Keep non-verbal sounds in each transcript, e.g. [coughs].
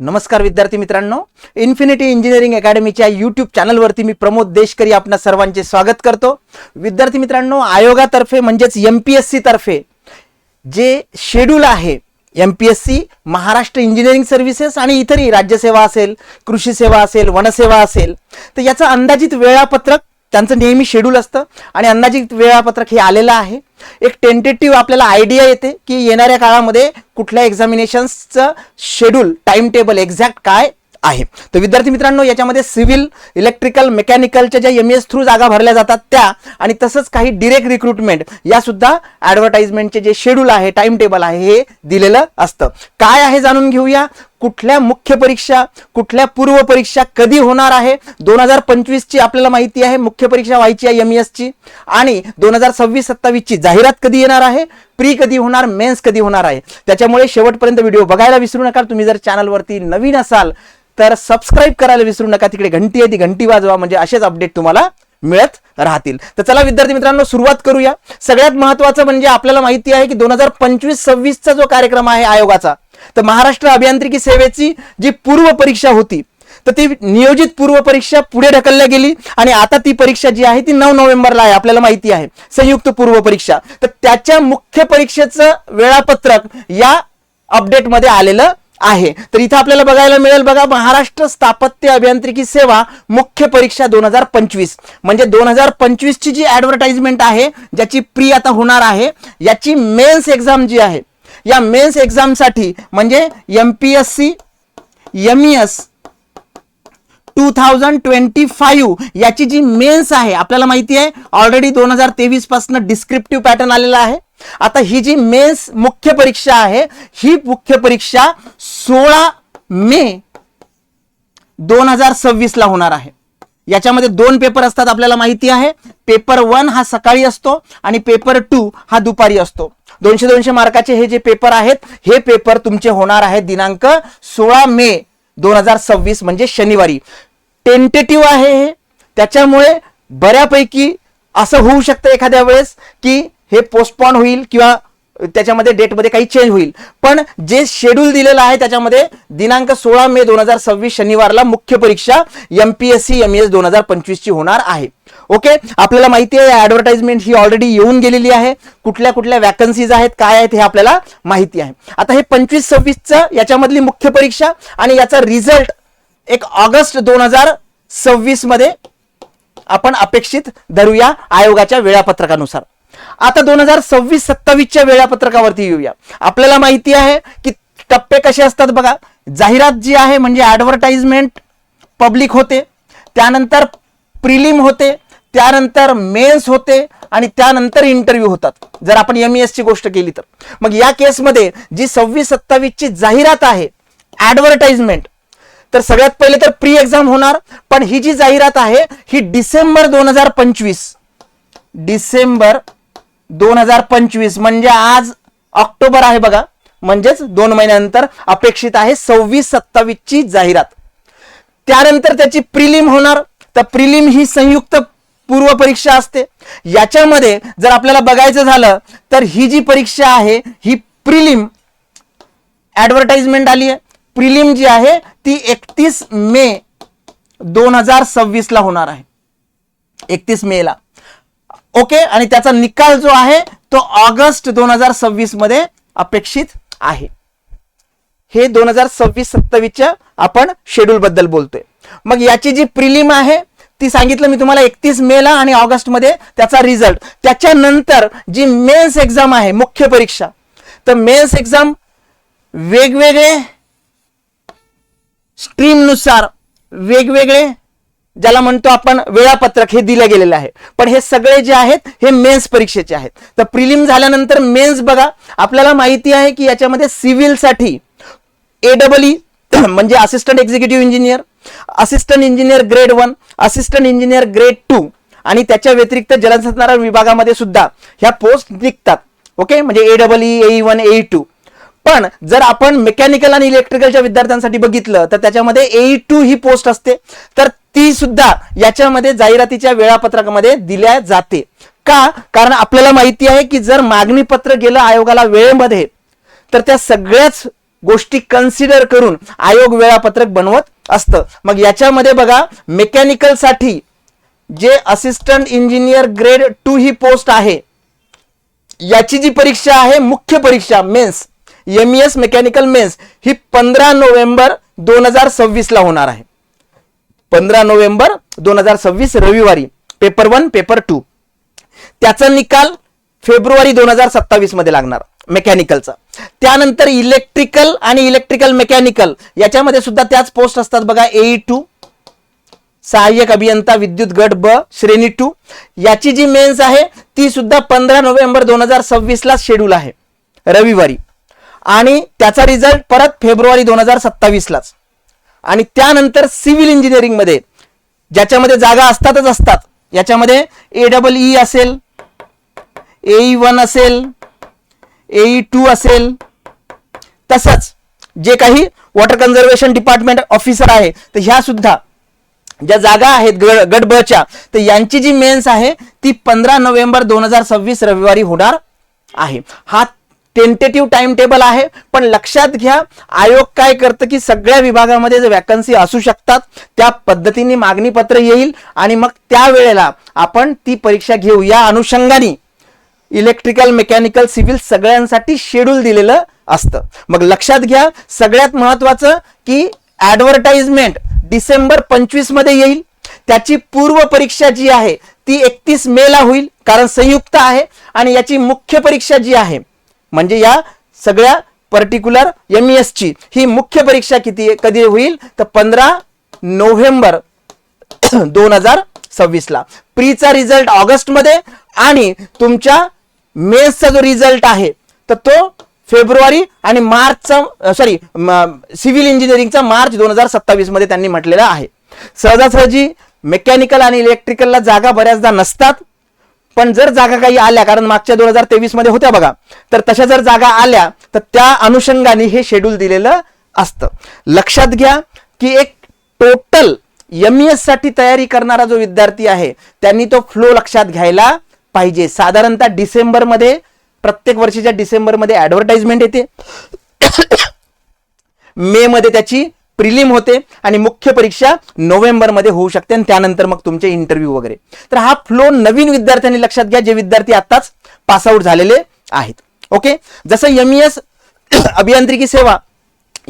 नमस्कार विद्यार्थी मित्रांनो इन्फिनिटी इंजिनिअरिंग अकॅडमीच्या यूट्यूब चॅनलवरती मी प्रमोद देशकरी आपणा सर्वांचे स्वागत करतो. विद्यार्थी मित्रांनो आयोगातर्फे म्हणजेच एम पी एस सी तर्फे जे शेड्यूल आहे M P S C Maharashtra engineering services आणि इतरही राज्यसेवा असेल कृषी सेवा असेल वनसेवा असेल तर याचं अंदाजित वेळापत्रक त्यांचं नेहमी शेड्यूल असतं आणि अंदाजित वेळापत्रक हे आलेलं आहे. एक टेंटेटिव्ह आपल्याला आयडिया येते की येणाऱ्या काळामध्ये कुठल्या एक्झामिनेशन्सचं शेड्यूल टाइम टेबल एक्झॅक्ट काय आहे. तर विद्यार्थी मित्रांनो याच्यामध्ये सिव्हिल इलेक्ट्रिकल मेकॅनिकलच्या ज्या एम एस थ्रू जागा भरल्या जातात त्या आणि तसंच काही डिरेक्ट रिक्रुटमेंट या सुद्धा ऍडव्हर्टाइजमेंटचे जे शेड्यूल आहे टाइम टेबल आहे हे दिलेलं असतं. काय आहे जाणून घेऊया? कुठल्या मुख्य परीक्षा कुठल्या पूर्व परीक्षा कधी होणार आहे? दोन हजार पंचवीसची आपल्याला माहिती आहे मुख्य परीक्षा व्हायची आहे एम ची. आणि दोन हजार सव्वीस सत्तावीसची जाहिरात कधी येणार आहे? प्री कधी होणार मेन्स कधी होणार आहे? त्याच्यामुळे शेवटपर्यंत व्हिडिओ बघायला विसरू नका. तुम्ही जर चॅनलवरती नवीन असाल तर सबस्क्राईब करायला विसरू नका. तिकडे घंटी आहे ती घंटी वाजवा. म्हणजे असेच अपडेट तुम्हाला मिळत राहतील. तर चला विद्यार्थी मित्रांनो सुरुवात करूया. सगळ्यात महत्वाचं म्हणजे आपल्याला माहिती आहे की दोन हजार पंचवीस सव्वीसचा जो कार्यक्रम आहे आयोगाचा तर महाराष्ट्र अभियांत्रिकी सेवेची जी पूर्व परीक्षा होती तर ती नियोजित पूर्व परीक्षा पुढे ढकलल्या गेली आणि आता ती परीक्षा जी आहे ती नऊ नोव्हेंबरला आहे आपल्याला माहिती आहे. संयुक्त पूर्व परीक्षा. तर त्याच्या मुख्य परीक्षेचं वेळापत्रक या अपडेटमध्ये आलेलं आहे. तर इथं आपल्याला बघायला मिळेल बघा महाराष्ट्र स्थापत्य अभियांत्रिकी सेवा मुख्य परीक्षा दोन हजार पंचवीस. म्हणजे दोन हजार पंचवीस ची जी ऍडव्हर्टाइजमेंट आहे ज्याची प्री आता होणार आहे याची मेन्स एक्झाम जी आहे या मेन्स एक्झामसाठी म्हणजे M P S C M S two thousand twenty five याची जी मेन्स आहे आपल्याला माहिती आहे ऑलरेडी दोन हजार तेवीसपासून डिस्क्रिप्टिव्ह पॅटर्न आलेला आहे. आता ही जी मेन्स मुख्य परीक्षा आहे ही मुख्य परीक्षा सोळा मे दोन हजार सव्वीस ला होणार आहे. याच्यामध्ये दोन पेपर असतात आपल्याला माहिती आहे. पेपर वन हा सकाळी असतो आणि पेपर टू हा दुपारी असतो. दोनशे दोनशे मार्काचे हे जे पेपर आहेत हे पेपर तुमचे होणार आहेत दिनांक सोळा मे दोन हजार सव्वीस म्हणजे शनिवारी. टेंटेटिव्ह आहे हे. त्याच्यामुळे बऱ्यापैकी असं होऊ शकतं एखाद्या वेळेस की हे पोस्टपॉन होईल किंवा त्याच्यामध्ये डेटमध्ये काही चेंज होईल. पण जे शेड्यूल दिलेलं आहे त्याच्यामध्ये दिनांक सोळा मे दोन हजार सव्वीस शनिवारला मुख्य परीक्षा M P S C M S दोन हजार पंचवीसची होणार आहे. ओके आपल्याला माहिती आहे ऍडव्हर्टाइजमेंट ही ऑलरेडी येऊन गेलेली आहे. कुठल्या कुठल्या वॅकन्सीज आहेत काय आहेत हे आपल्याला माहिती आहे. आता हे पंचवीस सव्वीसचं याच्यामधली मुख्य परीक्षा आणि याचा रिझल्ट एक ऑगस्ट दोन हजार सव्वीसमध्ये आपण अपेक्षित धरूया आयोगाच्या वेळापत्रकानुसार. आता दोन हजार सव्वीस सत्तावीसच्या वेळापत्रकावरती येऊया. आपल्याला माहिती आहे की टप्पे कसे असतात बघा. जाहिरात जी आहे म्हणजे ऍडव्हर्टाइजमेंट पब्लिक होते. त्यानंतर प्रिलिम होते. त्यानंतर मेन्स होते आणि त्यानंतर इंटरव्ह्यू होतात. जर आपण एम ची गोष्ट केली तर. मग या केसमध्ये जी सव्वीस सत्तावीसची जाहिरात आहे ऍडव्हर्टाइजमेंट तर सगळ्यात पहिले तर प्री एक्झाम होणार पण ही जी जाहिरात आहे ही डिसेंबर दोन हजार पंचवीस. डिसेंबर दोन हजार पंचवीस म्हणजे आज ऑक्टोबर आहे बघा. म्हणजेच दोन महिन्यानंतर अपेक्षित आहे सव्वीस सत्तावीस ची जाहिरात. त्यानंतर त्याची प्रिलिम होणार. तर प्रिलिम ही संयुक्त पूर्व परीक्षा असते. याच्यामध्ये जर आपल्याला बघायचं झालं तर ही जी परीक्षा आहे ही प्रिलिम ऍडव्हर्टाइजमेंट आली आहे. प्रिलिम जी आहे ती एकतीस मे दोन हजार सव्वीस ला होणार आहे. एकतीस मे ला ओके? आणि त्याचा निकाल जो आहे तो ऑगस्ट दोन हजार सव्वीसमध्ये अपेक्षित आहे. हे दोन हजार सव्वीस सत्तावीसच्या आपण शेड्यूल बद्दल बोलतोय. मग याची जी प्रिलिम आहे ती सांगितलं मी तुम्हाला एकतीस मे ला आणि ऑगस्टमध्ये त्याचा रिझल्ट त्याच्यानंतर जी मेन्स एक्झाम आहे मुख्य परीक्षा तर मेन्स एक्झाम वेगवेगळे स्ट्रीमनुसार वेगवेगळे ज्याला म्हणतो आपण वेळापत्रक हे दिलं गेलेलं आहे. पण हे सगळे जे आहेत हे मेन्स परीक्षेचे आहेत. तर प्रिलिम झाल्यानंतर मेन्स बघा आपल्याला माहिती आहे की याच्यामध्ये सिव्हिलसाठी ए डबल ई [coughs] म्हणजे assistant executive engineer assistant engineer grade one assistant engineer grade two आणि त्याच्या व्यतिरिक्त जलसंधारण विभागामध्ये सुद्धा ह्या पोस्ट निघतात. ओके म्हणजे A double E A one A two पण जर आपण मेकॅनिकल आणि इलेक्ट्रिकलच्या विद्यार्थ्यांसाठी बघितलं तर त्याच्यामध्ये ए टू ही पोस्ट असते. तर ती सुद्धा याच्यामध्ये जाहिरातीच्या वेळापत्रकामध्ये दिल्या जाते. का? कारण आपल्याला माहिती आहे की जर मागणी पत्र गेलं आयोगाला वेळेमध्ये तर त्या सगळ्याच गोष्टी कन्सिडर करून आयोग वेळापत्रक बनवत असतं. मग याच्यामध्ये बघा मेकॅनिकलसाठी जे असिस्टंट इंजिनियर ग्रेड टू ही पोस्ट आहे याची जी परीक्षा आहे मुख्य परीक्षा mains M S mechanical mains ही पंधरा नोव्हेंबर दोन हजार सव्वीसला होणार आहे. पंधरा नोव्हेंबर दोन हजार सव्वीस रविवारी पेपर वन पेपर टू त्याचा निकाल फेब्रुवारी दोन हजार सत्तावीसमध्ये लागणार मेकॅनिकलचा त्यानंतर इलेक्ट्रिकल आणि इलेक्ट्रिकल मेकॅनिकल. याच्यामध्ये सुद्धा त्याच पोस्ट असतात बघा ए टू सहाय्यक अभियंता विद्युत गट ब श्रेणी टू याची जी मेन्स आहे ती सुद्धा पंधरा नोव्हेंबर दोन हजार सव्वीस ला शेड्यूल आहे रविवारी. आणि त्याचा रिझल्ट परत फेब्रुवारी दोन हजार सत्तावीस लाच. आणि त्यानंतर सिव्हिल इंजिनिअरिंगमध्ये ज्याच्यामध्ये जागा असतातच असतात. याच्यामध्ये ए डबल ई असेल ए वन असेल ए टू असेल. तसंच जे काही वॉटर कन्झर्वेशन डिपार्टमेंट ऑफिसर आहे तर ह्या सुद्धा ज्या जागा आहेत गड गट बच्या तर यांची जी मेन्स आहे ती पंधरा नोव्हेंबर दोन हजार सव्वीस रविवारी होणार आहे. हा टेंटेटिव्ह टाइम टेबल आहे पण लक्षात घ्या आयोग काय करतं की सगळ्या विभागामध्ये जे वॅकन्सी असू शकतात त्या पद्धतीने मागणी पत्र येईल आणि मग त्यावेळेला आपण ती परीक्षा घेऊ या अनुषंगाने इलेक्ट्रिकल मेकॅनिकल सिव्हिल सगळ्यांसाठी शेड्यूल दिलेलं असतं. मग लक्षात घ्या सगळ्यात महत्वाचं की ऍडव्हर्टाइजमेंट डिसेंबर पंचवीसमध्ये येईल. त्याची पूर्व परीक्षा जी आहे ती एकतीस मे ला होईल कारण संयुक्त आहे आणि याची मुख्य परीक्षा जी आहे म्हणजे या सगळ्या पर्टिक्युलर एम ची ही मुख्य परीक्षा किती कधी होईल? तर पंधरा नोव्हेंबर दोन हजार सव्वीसला प्रीचा रिझल्ट ऑगस्टमध्ये आणि तुमच्या मेसचा जो रिझल्ट आहे तर तो फेब्रुवारी आणि मार्चचा सॉरी सिव्हिल इंजिनिअरिंगचा मार्च दोन हजार सत्तावीसमध्ये त्यांनी म्हटलेला आहे. सहजासहजी मेकॅनिकल आणि इलेक्ट्रिकलला जागा बऱ्याचदा नसतात पण जर जागा काही आल्या कारण मागच्या दोन हजार तेवीसमध्ये होत्या बघा तर तशा जर जागा आल्या तर त्या अनुषंगाने हे शेड्यूल दिलेलं असतं. लक्षात घ्या की एक टोटल एम एससाठी तयारी करणारा जो विद्यार्थी आहे त्यांनी तो फ्लो लक्षात घ्यायला पाहिजे. साधारणतः डिसेंबरमध्ये प्रत्येक वर्षीच्या डिसेंबरमध्ये ऍडव्हर्टाइजमेंट येते. मे मध्ये त्याची प्रिलिम होते आणि मुख्य परीक्षा नोव्हेंबरमध्ये होऊ शकते आणि त्यानंतर मग तुमचे इंटरव्ह्यू वगैरे. तर हा फ्लो नवीन विद्यार्थ्यांनी लक्षात घ्या जे विद्यार्थी आताच पासआउट झालेले आहेत. ओके जसं एम ई एस अभियांत्रिकी सेवा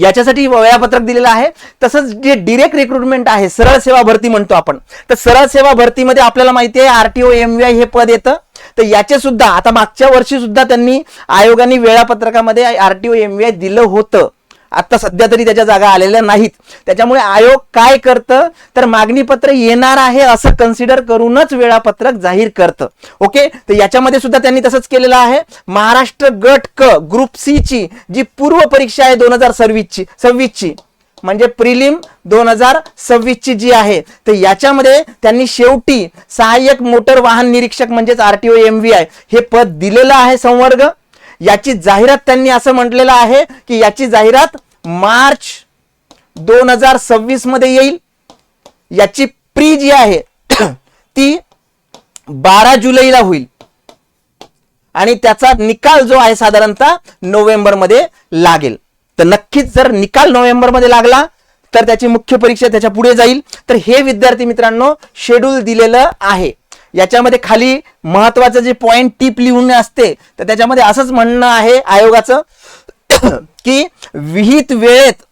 याच्यासाठी वेळापत्रक दिलेलं आहे. तसंच जे डिरेक्ट रिक्रुटमेंट आहे सरळ सेवा भरती म्हणतो आपण. तर सरळ सेवा भरतीमध्ये आपल्याला माहिती आहे आरटीओ एम हे पद येतं. तर याचे सुद्धा आता मागच्या वर्षी सुद्धा त्यांनी आयोगाने वेळापत्रकामध्ये आरटीओ एम दिलं होतं. आता सध्या तरी त्याच्या जागा आलेल्या नाहीत. त्याच्यामुळे आयोग काय करतं? तर मागणीपत्र येणार आहे असं कन्सिडर करूनच वेळापत्रक जाहीर करतं. ओके? तर याच्यामध्ये सुद्धा त्यांनी तसंच केलेलं आहे. महाराष्ट्र गट क ग्रुप सी ची जी पूर्व परीक्षा आहे दोन हजार सव्वीसची सव्वीसची म्हणजे प्रिलिम दोन हजार सव्वीस ची जी आहे तर याच्यामध्ये त्यांनी शेवटी सहाय्यक मोटर वाहन निरीक्षक म्हणजेच आरटीओ एम व्ही आय हे पद दिलेलं आहे संवर्ग. याची जाहिरात त्यांनी असं म्हटलेलं आहे की याची जाहिरात मार्च दोन हजार सव्वीसमध्ये येईल. याची प्री जी आहे [clears throat] ती बारा जुलैला होईल. आणि त्याचा निकाल जो आहे साधारणतः नोव्हेंबरमध्ये लागेल. तर नक्कीच जर निकाल नोव्हेंबरमध्ये लागला तर त्याची मुख्य परीक्षा त्याच्या पुढे जाईल. तर हे विद्यार्थी मित्रांनो शेड्यूल दिलेलं आहे. याच्यामध्ये खाली महत्वाचं जे पॉइंट टीप लिहून असते तर त्याच्यामध्ये असंच म्हणणं आहे आयोगाचं. [clears throat] की विहित वेळेत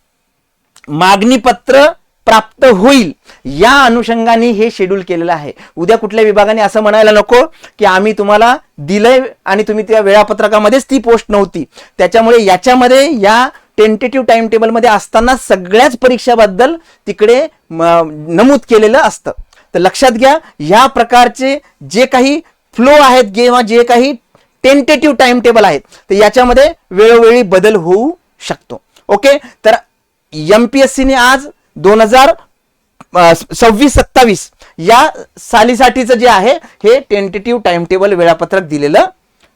मागणीपत्र प्राप्त होईल. या अनुषंगाने हे शेड्यूल केलेलं आहे. उद्या कुठल्या विभागाने असं म्हणायला नको की आम्ही तुम्हाला दिलंय आणि तुम्ही त्या वेळापत्रकामध्येच ती पोस्ट नव्हती. त्याच्यामुळे याच्यामध्ये या टेंटेटिव्ह टाइम टेबलमध्ये असताना सगळ्याच परीक्षाबद्दल तिकडे नमूद केलेलं असतं. तर लक्षात घ्या या प्रकारचे जे काही फ्लो आहेत किंवा जे काही टेंटेटिव्ह टाइम टेबल आहेत तर याच्यामध्ये वेळोवेळी बदल होऊ शकतो. ओके तर एम पी एस सीने आज दोन हजार सव्वीस सत्तावीस या सालीसाठीचं जे आहे हे टेंटेटिव्ह टाइम टेबल वेळापत्रक दिलेलं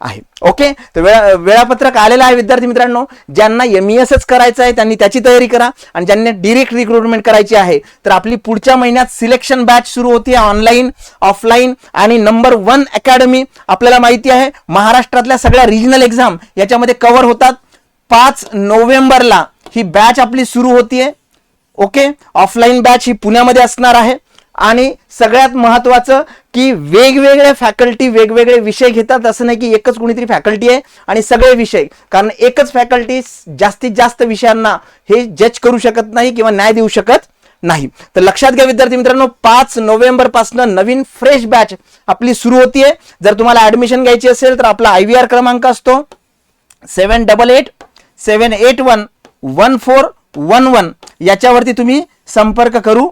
आहे. ओके तर वेळा वेळापत्रक आलेलं आहे विद्यार्थी मित्रांनो. ज्यांना एम एसच करायचं आहे त्यांनी त्याची तयारी करा. आणि ज्यांनी डिरेक्ट रिक्रुटमेंट करायची आहे तर आपली पुढच्या महिन्यात सिलेक्शन बॅच सुरू होती ऑनलाईन ऑफलाईन आणि नंबर वन अकॅडमी आपल्याला माहिती आहे महाराष्ट्रातल्या सगळ्या रिजनल एक्झाम याच्यामध्ये कव्हर होतात. पाच नोव्हेंबरला ही बॅच आपली सुरू होतीये. ओके ऑफलाईन बॅच ही पुण्यामध्ये असणार आहे. आणि सगळ्यात महत्वाचं की वेगवेगळ्या फॅकल्टी वेगवेगळे विषय घेतात. असं नाही की एकच कुणीतरी फॅकल्टी आहे आणि सगळे विषय. कारण एकच फॅकल्टी जास्तीत जास्त विषयांना हे जज करू शकत नाही किंवा न्याय देऊ शकत नाही. तर लक्षात घ्या विद्यार्थी मित्रांनो पाच नोव्हेंबरपासून नवीन फ्रेश बॅच आपली सुरू होतीये. जर तुम्हाला ऍडमिशन घ्यायची असेल तर आपला आय व्ही आर क्रमांक असतो. Seven double eight seven eight one one four one one याच्यावरती तुम्ही संपर्क करू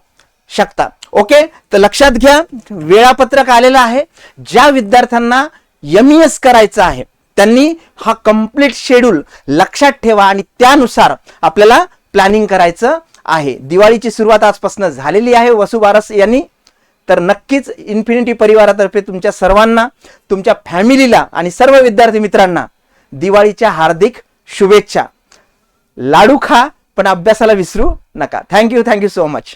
शकता. ओके तर लक्षात घ्या वेळापत्रक आलेलं आहे. ज्या विद्यार्थ्यांना एम एस करायचं आहे त्यांनी हा कंप्लीट शेड्यूल लक्षात ठेवा आणि त्यानुसार आपल्याला प्लॅनिंग करायचं आहे. दिवाळीची सुरुवात आजपासून झालेली आहे. वसुबारस यांनी. तर नक्कीच इन्फिनिटी परिवारातर्फे तुमच्या सर्वांना तुमच्या फॅमिलीला आणि सर्व विद्यार्थी मित्रांना दिवाळीच्या हार्दिक शुभेच्छा. लाडू खा पण अभ्यासाला विसरू नका. Thank you thank you so much